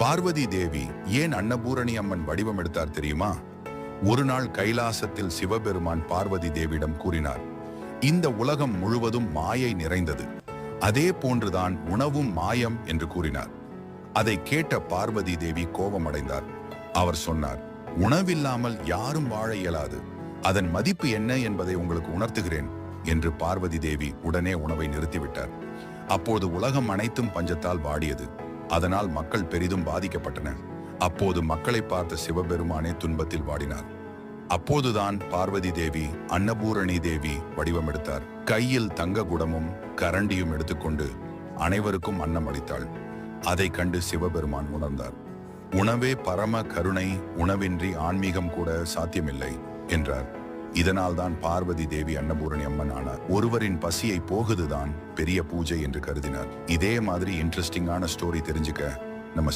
பார்வதி தேவி ஏன் அன்னபூரணி அம்மன் வடிவம் எடுத்தார் தெரியுமா? ஒரு நாள் கைலாசத்தில் சிவபெருமான் பார்வதி தேவியிடம் கூறினார் இந்த உலகம் முழுவதும் மாயை நிறைந்தது. அதே போன்றுதான் உணவும் மாயம் என்று கூறினார். அதை கேட்ட பார்வதி தேவி கோபமடைந்தார். அவர் சொன்னார் உணவில்லாமல் யாரும் வாழ இயலாது. அதன் மதிப்பு என்ன என்பதை உங்களுக்கு உணர்த்துகிறேன் என்று பார்வதி தேவி உடனே உணவை நிறுத்திவிட்டார். அப்போது உலகம் அனைத்தும் பஞ்சத்தால் வாடியது. அதனால் மக்கள் பெரிதும் பாதிக்கப்பட்டன. அப்போது மக்களை பார்த்த சிவபெருமானே துன்பத்தில் வாடினார். அப்போதுதான் பார்வதி தேவி அன்னபூரணி தேவி வடிவமெடுத்தார் கையில் தங்க குடமும் கரண்டியும் எடுத்துக்கொண்டு அனைவருக்கும் அன்னம் அளித்தாள். அதை கண்டு சிவபெருமான் உணர்ந்தார். உணவே பரம கருணை உணவின்றி ஆன்மீகம் கூட சாத்தியமில்லை என்றார். இதனால்தான் பார்வதி தேவி அன்னபூரணி அம்மன் ஆனார். ஒருவரின் பசியை போகுதுதான் பெரிய பூஜை என்று கருதினார். இதே மாதிரி இன்ட்ரெஸ்டிங்கான ஸ்டோரி தெரிஞ்சுக்க நம்ம